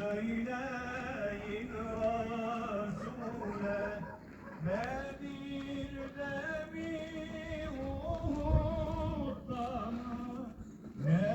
Söyleyin Resul'e Bedir'de mi Uhud'da mı? Ne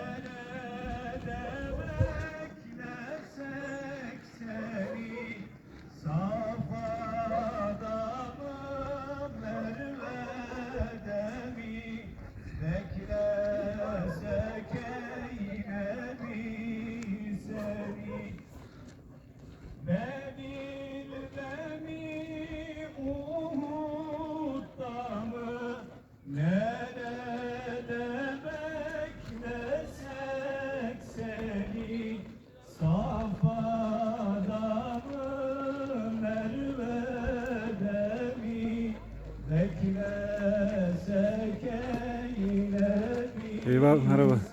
Merhaba.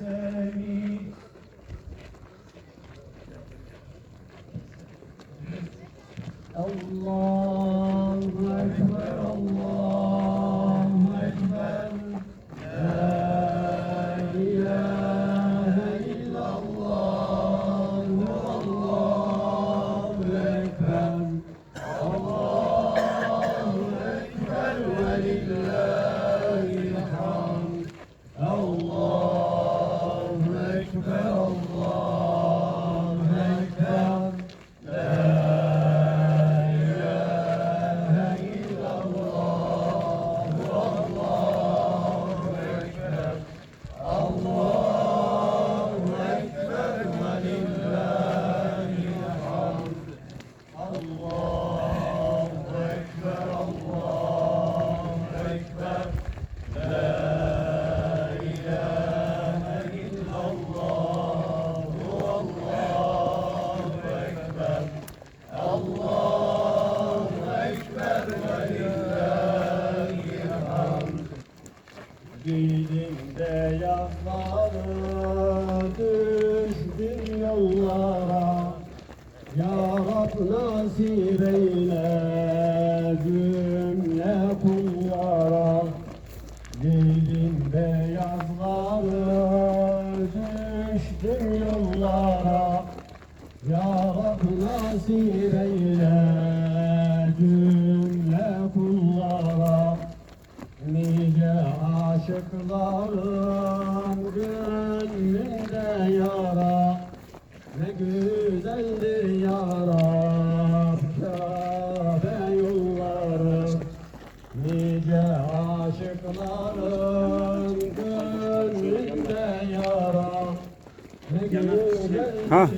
Ha.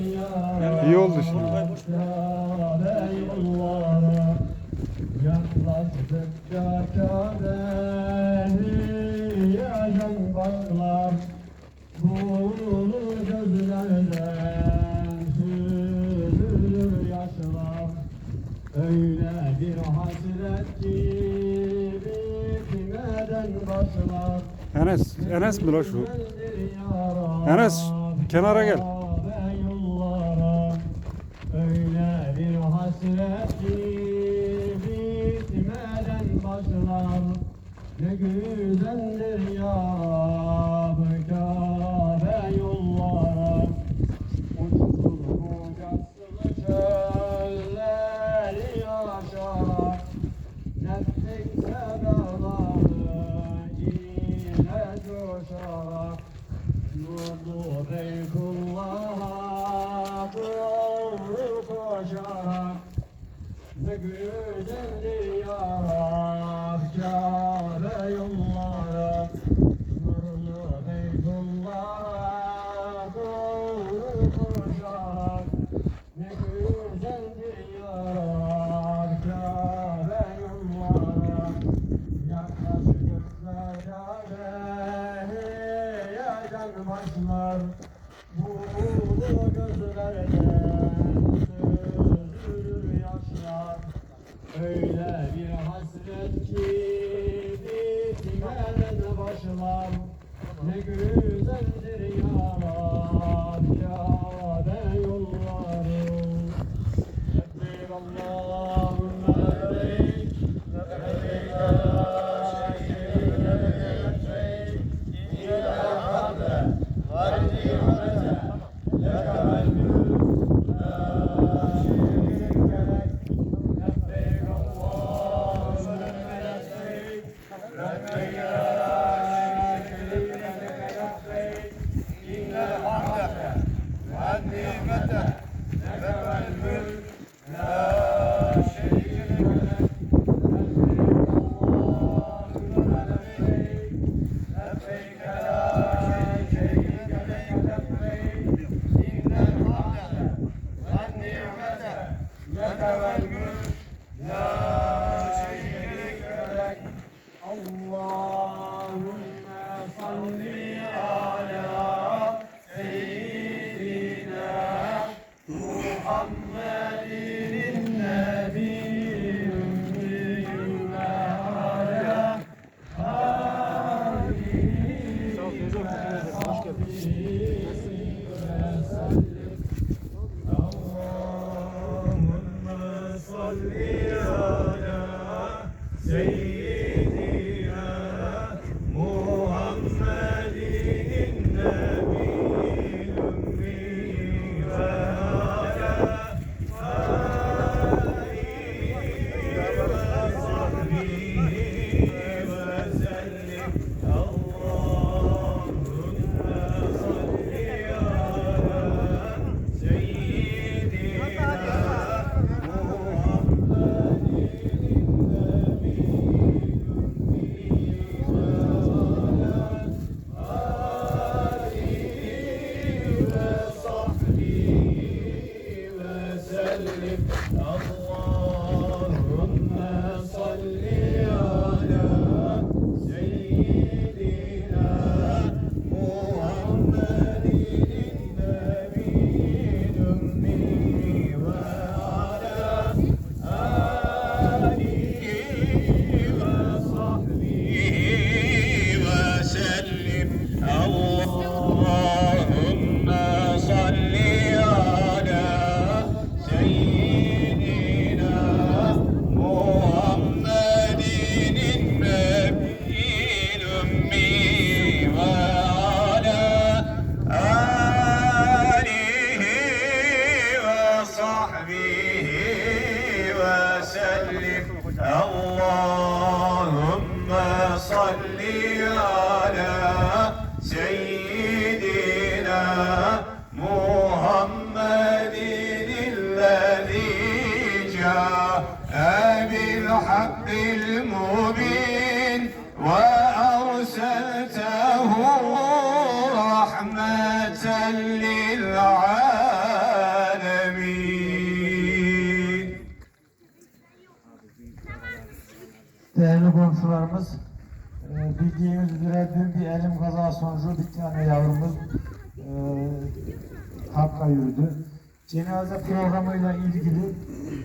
İyi oldu şimdi. Enes, Enes mi la şu? Enes Kenara gel. Ne güzeldir ya Cenaze programıyla ilgili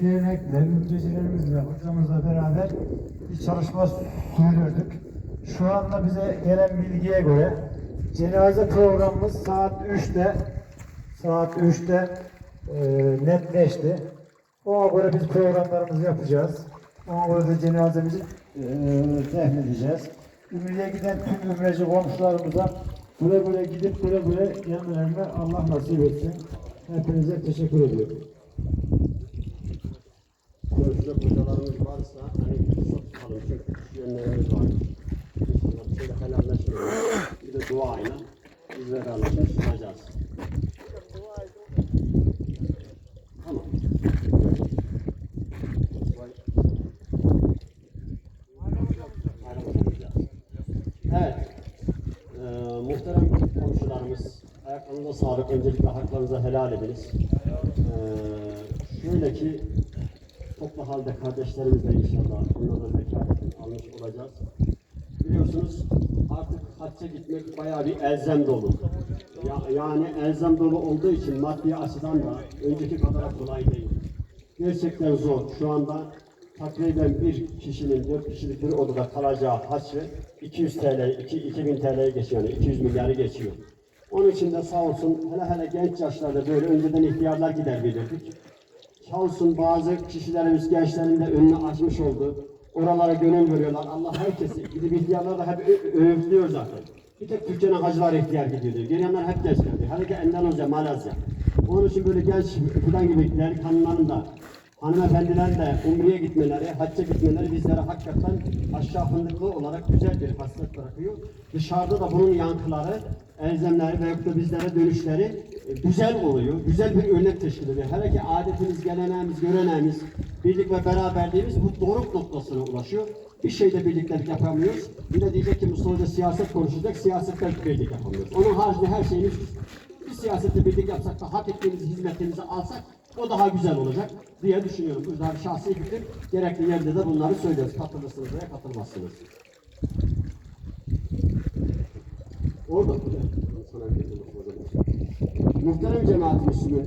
dernekle, ülkecilerimizle, hocamızla beraber bir çalışma sürdürdük. Şu anda bize gelen bilgiye göre cenaze programımız saat 3'te saat 3'te e, netleşti. Ona göre biz programlarımızı yapacağız. Ona göre de cenazemizi e, defnedeceğiz. Ümre'ye giden tüm ümreci komşularımıza güle güle gidip güle güle yanlarına Allah nasip etsin. Hepinize teşekkür ediyorum. Konuşacak hocalarımız varsa hani kısa tutalım küçük yönlerimiz var. Şöyle helalleşmeyelim. Bir de duayla bizlere anlatın sunacağız. Tamam. Evet. Ee, muhterem komşularımız, ayaklarınıza sağlık. Öncelikle haklarınızı helal ediniz. Ee, şöyle ki toplu halde kardeşlerimizle inşallah onlarla vekaletini almış olacağız. Biliyorsunuz artık hacca gitmek bayağı bir elzem dolu. Ya, yani elzem dolu olduğu için maddi açıdan da önceki kadar kolay değil. Gerçekten zor. Şu anda takriben bir kişinin dört kişilik bir odada kalacağı haçı 200 TL, 2, 2000 TL'ye geçiyor. Yani 200 milyarı geçiyor. Onun için de sağ olsun hele hele genç yaşlarda böyle önceden ihtiyarlar gider bilirdik. Sağ olsun bazı kişilerimiz gençlerin de önünü açmış oldu. Oralara gönül veriyorlar. Allah herkesi, gidip ihtiyarlar da hep övülüyor zaten. Bir tek Türkiye'nin hacılar ihtiyar gidiyordu. Geriyenler hep gençlerdi. Hele ki Endonezya, Malezya. Onun için böyle genç falan gibi delikanlıların da hanımefendiler de umreye gitmeleri, hacca gitmeleri bizlere hakikaten aşağı olarak güzel bir hasret bırakıyor. Dışarıda da bunun yankıları, elzemleri veyahut da bizlere dönüşleri e, güzel oluyor. Güzel bir örnek teşkil ediyor. Hele ki adetimiz, geleneğimiz, göreneğimiz, birlik ve beraberliğimiz bu doruk noktasına ulaşıyor. Bir şeyde birliktelik yapamıyoruz. Bir de diyecek ki Mustafa siyaset konuşacak, siyasette birlik yapamıyoruz. Onun haricinde her şeyimiz biz siyasette birlik yapsak da hak ettiğimiz hizmetimizi alsak O daha güzel olacak diye düşünüyorum. Bu yüzden şahsi fikrim. Gerekli yerde de bunları söylüyoruz. Katılırsınız veya katılmazsınız. Orada. Muhterem cemaat Müslüman.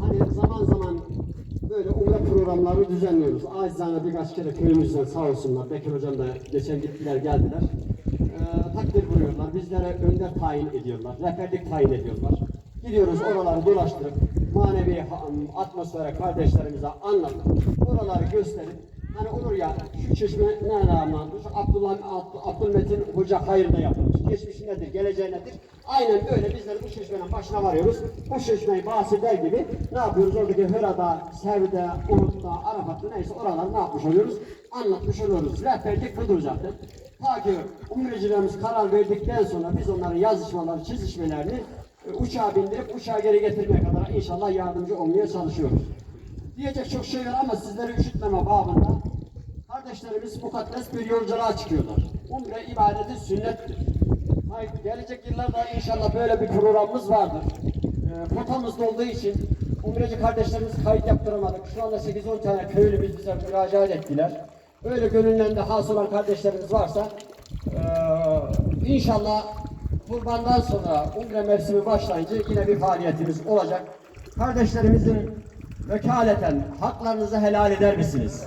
Hani zaman zaman böyle umre programları düzenliyoruz. Acizane birkaç kere köyümüzden sağ olsunlar. Bekir hocam da geçen gittiler geldiler. Ee, takdir buyuruyorlar. Bizlere önder tayin ediyorlar. Rehberlik tayin ediyorlar. Gidiyoruz oraları dolaştırıp manevi atmosfere kardeşlerimize anlatıp oraları gösterip Hani olur ya şu çeşme ne anlatmış? Abdullah Abd- Abdülmetin Hoca hayırda yapılmış. Geçmişi nedir, geleceği nedir? Aynen böyle bizler bu çeşmenin başına varıyoruz. Bu çeşmeyi bahseder gibi ne yapıyoruz? Oradaki Hıra'da, Sev'de, Uhud'da, Arafat'ta neyse oraları ne yapmış oluyoruz? Anlatmış oluyoruz. Rehberlik budur zaten. Ta ki umrecilerimiz karar verdikten sonra biz onların yazışmaları, çizişmelerini uçağa bindirip uçağa geri getirmeye kadar inşallah yardımcı olmaya çalışıyoruz. Diyecek çok şey var ama sizleri üşütmeme babında kardeşlerimiz mukaddes bir yolculuğa çıkıyorlar. Umre ibadeti sünnettir. Hayır, gelecek yıllarda inşallah böyle bir programımız vardır. Ee, potamız olduğu için umreci kardeşlerimiz kayıt yaptıramadık. Şu anda 8-10 tane köylümüz bize müracaat ettiler. Öyle gönüllerinde has olan kardeşlerimiz varsa ee, inşallah kurbandan sonra umre mevsimi başlayınca yine bir faaliyetimiz olacak. Kardeşlerimizin vekaleten haklarınızı helal eder misiniz?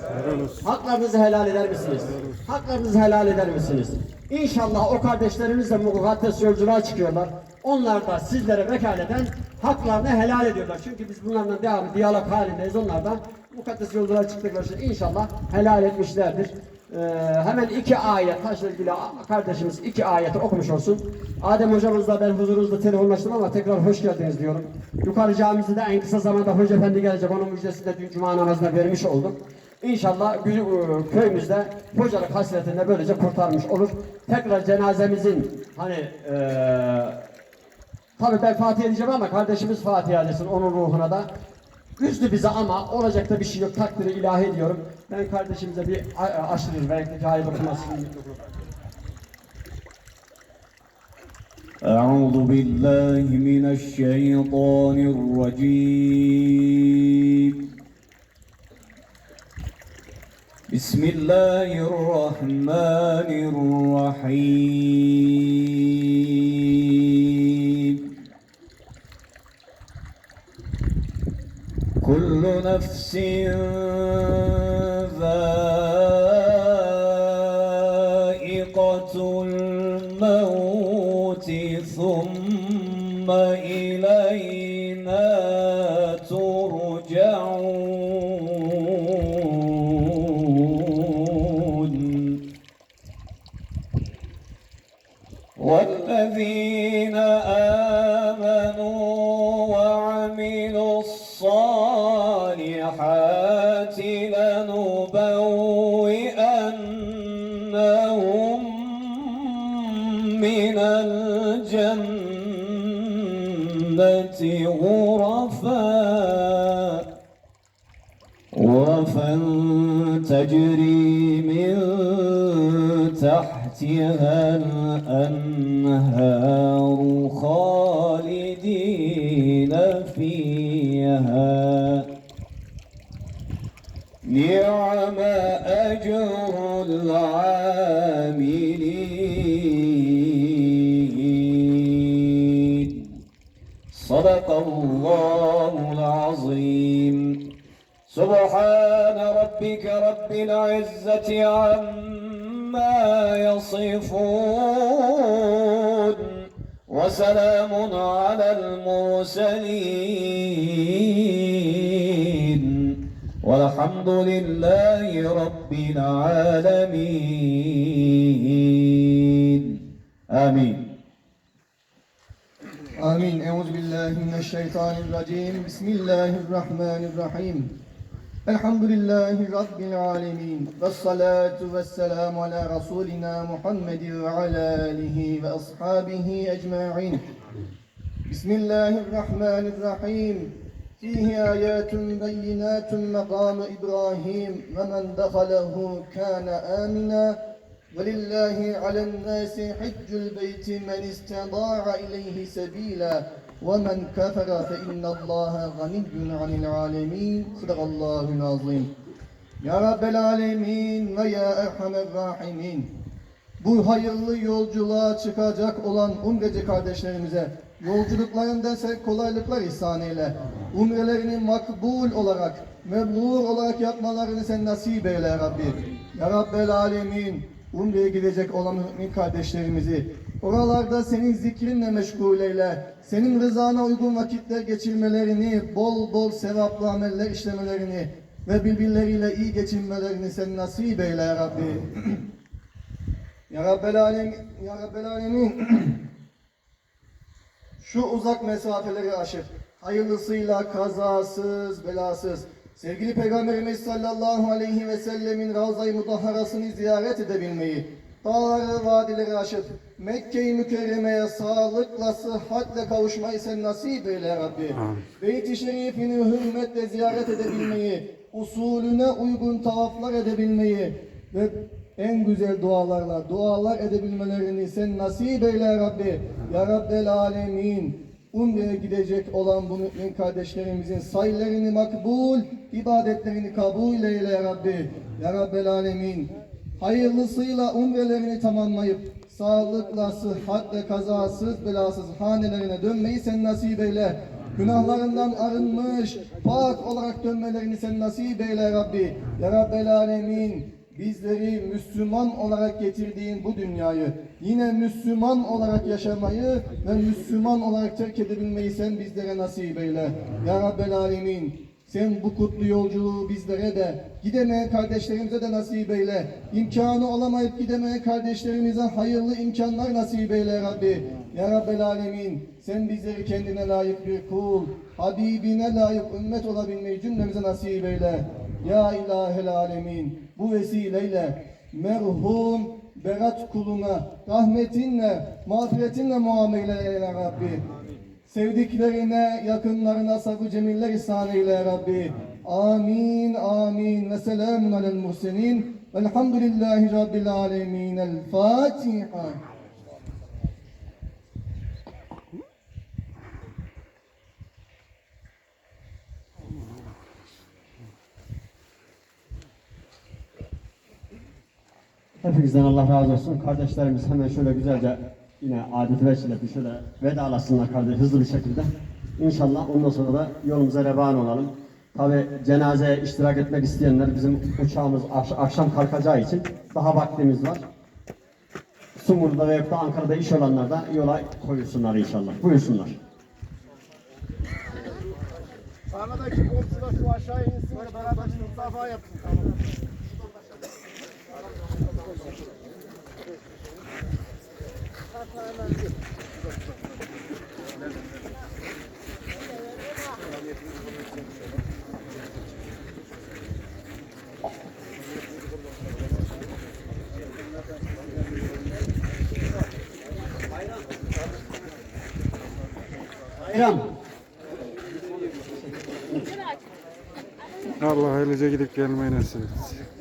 Haklarınızı helal eder misiniz? Haklarınızı helal eder misiniz? İnşallah o kardeşlerimiz de mukaddes yolculuğa çıkıyorlar. Onlar da sizlere vekaleten haklarını helal ediyorlar. Çünkü biz bunlarla devamlı diyalog halindeyiz. Onlar da mukaddes yolculuğa çıktıkları için inşallah helal etmişlerdir. Ee, hemen iki ayet, taşla ilgili kardeşimiz iki ayeti okumuş olsun. Adem hocamızla ben huzurunuzda telefonlaştım ama tekrar hoş geldiniz diyorum. Yukarı camimizde de en kısa zamanda Hoca Efendi gelecek. Onun müjdesini de dün cuma namazında vermiş olduk. İnşallah e, köyümüzde hocalık hasretini de böylece kurtarmış olur. Tekrar cenazemizin hani eee Tabii ben Fatiha diyeceğim ama kardeşimiz Fatiha desin onun ruhuna da. Üzdü bize ama olacak da bir şey yok. Takdiri ilahi diyorum Ben kardeşimize bir a- aşırı belki hayır okumasını أعوذ بالله من الشيطان الرجيم بسم الله الرحمن الرحيم كل نفس وعملوا الصالحات لنبوئنهم من الجنة غرفا غرفا تجري من تحتها الأنهار نعم أجر العاملين. صدق الله العظيم. سبحان ربك رب العزة عما يصفون. وسلام على المرسلين. والحمد لله رب العالمين آمين آمين أعوذ بالله من الشيطان الرجيم بسم الله الرحمن الرحيم الحمد لله رب العالمين والصلاة والسلام على رسولنا محمد وعلى آله وأصحابه أجمعين بسم الله الرحمن الرحيم فيه آيات بينات مقام إبراهيم ومن دخله كان آمنا ولله على الناس حج البيت من استطاع إليه سبيلا ومن كفر فإن الله غني عن العالمين صدق الله العظيم Ya Rabbel Alemin ve Ya Erhamer Rahimin bu hayırlı yolculuğa çıkacak olan umreci kardeşlerimize yolculuklarında sen kolaylıklar ihsan eyle. Umrelerini makbul olarak, mebrur olarak yapmalarını sen nasip eyle ya Rabbi. Ya Rabbel Alemin, umreye gidecek olan mümin kardeşlerimizi oralarda senin zikrinle meşgul eyle. Senin rızana uygun vakitler geçirmelerini, bol bol sevaplı ameller işlemelerini ve birbirleriyle iyi geçinmelerini sen nasip eyle ya Rabbi. Ya Rabbel Alemin, Ya Rabbel Alemin şu uzak mesafeleri aşıp hayırlısıyla kazasız belasız sevgili Peygamberimiz sallallahu aleyhi ve sellemin Ravza-i Mudahharasını ziyaret edebilmeyi dağları vadileri aşıp Mekke-i Mükerreme'ye sağlıkla sıhhatle kavuşmayı sen nasip eyle Rabbi. Beyt-i Şerifini hürmetle ziyaret edebilmeyi, usulüne uygun tavaflar edebilmeyi ve en güzel dualarla dualar edebilmelerini sen nasip eyle ya Rabbi. Ya Rabbel Alemin. Umre'ye gidecek olan bu mümin kardeşlerimizin sayılarını makbul, ibadetlerini kabul eyle ya Rabbi. Ya Rabbel Alemin. Hayırlısıyla umrelerini tamamlayıp sağlıkla, sıhhatle, kazasız, belasız hanelerine dönmeyi sen nasip eyle. Günahlarından arınmış, pak olarak dönmelerini sen nasip eyle Rabbi. Ya Rabbel Alemin. Bizleri Müslüman olarak getirdiğin bu dünyayı yine Müslüman olarak yaşamayı ve Müslüman olarak terk edebilmeyi sen bizlere nasip eyle. Ya Rabbel Alemin. Sen bu kutlu yolculuğu bizlere de, gidemeyen kardeşlerimize de nasip eyle. İmkanı olamayıp gidemeyen kardeşlerimize hayırlı imkanlar nasip eyle Rabbi. Ya Rabbel Alemin, sen bizleri kendine layık bir kul, Habibine layık ümmet olabilmeyi cümlemize nasip eyle. Ya İlahel Alemin, bu vesileyle merhum Berat kuluna rahmetinle, mağfiretinle muamele eyle Rabbi. Sevdiklerine, yakınlarına sabır cemiller ihsan eyle Rabbi. Amin, amin. Ve selamun alel muhsenin. Velhamdülillahi Rabbil alemin. El Fatiha. Hepinizden Allah razı olsun. Kardeşlerimiz hemen şöyle güzelce yine adet vesile bir şöyle vedalasınlar kardeş hızlı bir şekilde. İnşallah ondan sonra da yolumuza revan olalım. Tabi cenazeye iştirak etmek isteyenler bizim uçağımız akş- akşam kalkacağı için daha vaktimiz var. Sumur'da ve da Ankara'da iş olanlar da yola koyulsunlar inşallah. Buyursunlar. Sağdaki komşular şu aşağı insin. Beraber musafaha yapsın. Tamam. Bayram. Allah hayırlıca gidip gelmeyi nasip etsin.